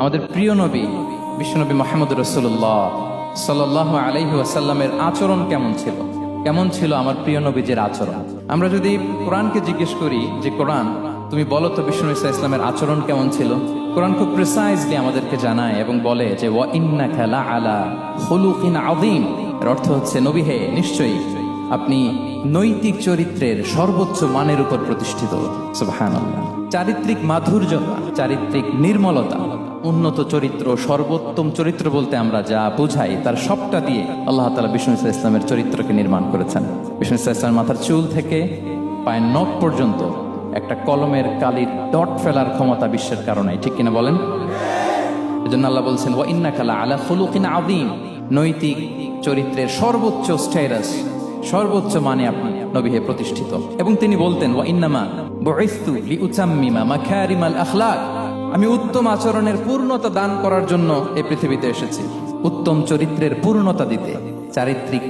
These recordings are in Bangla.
আমাদের প্রিয় নবী বিশ্বনবী মোহাম্মদ রসুল্লাহ সাল্লাহ আলাইহি আসাল্লামের আচরণ কেমন ছিল? কেমন ছিল আমার প্রিয় নবীজের আচরণ? আমরা যদি কোরআনকে জিজ্ঞেস করি যে, কোরআন, তুমি বলো তো বিষ্ণু ইসা ইসলামের আচরণ কেমন ছিল? কোরআন খুব প্রিসাইজলি আমাদেরকে জানায় এবং বলে যে ওয়া ইন্না খেলা আলা হলুকিন আদিম এর অর্থ হচ্ছে, নবী হে, নিশ্চয়ই আপনি নৈতিক চরিত্রের সর্বোচ্চ মানের উপর প্রতিষ্ঠিত। চারিত্রিক মাধুর্যতা চারিত্রিক নির্মলতা উন্নত চরিত্র, সর্বোত্তম চরিত্র বলতে আমরা যা বুঝাই, তার সবটা দিয়ে আল্লাহ তালা বিষ্ণু ইসলাম ইসলামের চরিত্রকে নির্মাণ করেছেন। বিষ্ণু ইসলাম ইসলামের মাথার চুল থেকে পায়ের নখ পর্যন্ত একটা কলমের কালির ডট ফেলার ক্ষমতা বিশ্বের কারণে, ঠিক কিনা বলেন? এজন্য আল্লাহ বলছেন, ওয়া ইন্না কালা আলা খুলুকিন আদিম নৈতিক চরিত্রের সর্বোচ্চ স্ট্যাটাস সর্বোচ্চ মানে আপনি নবী প্রতিষ্ঠিত। এবং তিনি বলতেন, ওয়া ইন্নামা বুইসতু লিউতাম্মিমা মাকারিমাল আখলাক। আমি উত্তম আচরণের পূর্ণতা দান করার জন্য এই পৃথিবীতে এসেছি। উত্তম চরিত্রের পূর্ণতা দিতে, চারিত্রিক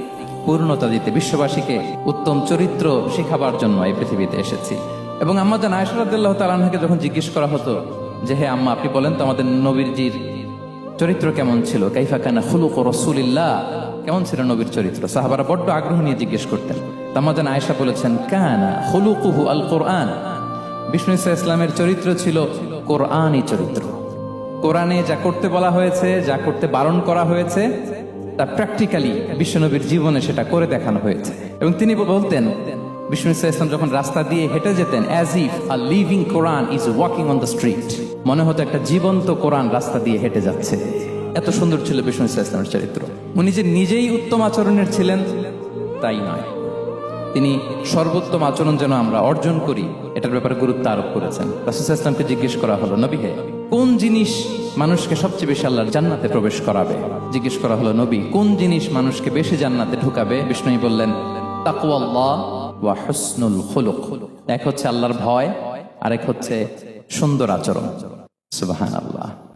পূর্ণতা দিতে বিশ্ববাসীকে উত্তম চরিত্র শেখাবার জন্য এই পৃথিবীতে এসেছি। এবং আম্মাজান আয়সরাদ্দাল্লাহ তালানহাকে যখন জিজ্ঞেস করা হতো যে, হে আম্মা, আপনি বলেন তো আমাদের নবীরজির চরিত্র কেমন ছিল? কাইফা কানা খুলুক রসুলিল্লাহ? কেমন ছিল নবীর চরিত্র? সাহাবারা বড্ড আগ্রহ নিয়ে জিজ্ঞেস করতেন। তামাজান আয়েশা বলেছেন, কানা খুলুকুহু আল কোরআন বিষ্ণু ইসা ইসলামের চরিত্র ছিল কোরআনই চরিত্র। কোরআনে যা করতে বলা হয়েছে, যা করতে বারণ করা হয়েছে, তা প্র্যাকটিক্যালি বিশ্বনবীর জীবনে সেটা করে দেখানো হয়েছে। এবং তিনি বলতেন, বিষ্ণু ইসা ইসলাম যখন রাস্তা দিয়ে হেঁটে যেতেন as if a living Quran is walking on the street মনে হতো একটা জীবন্ত কোরআন রাস্তা দিয়ে হেঁটে যাচ্ছে। এত সুন্দর ছিল বিষ্ণু ইসা ইসলামের চরিত্র। উনি যে নিজেই উত্তম আচরণের ছিলেন, তাই নয়। তিনি সর্বোত্তম আচরণ যেন আমরা অর্জন করি, এটার ব্যাপারে গুরুত্ব আরোপ করেছেন। ইসলামকে জিজ্ঞেস করা হলো, নবী হে, কোন জিনিস মানুষকে সবচেয়ে বেশি আল্লাহর জান্নাতে প্রবেশ করাবে? জিজ্ঞেস করা হলো, নবী, কোন জিনিস মানুষকে বেশি জান্নাতে ঢুকাবে? বিষ্ণুই বললেন, তাকুয়াল্লাহ ওয়া এক হচ্ছে আল্লাহর ভয়, আরেক হচ্ছে সুন্দর আচরণ। সুবহানাল্লাহ।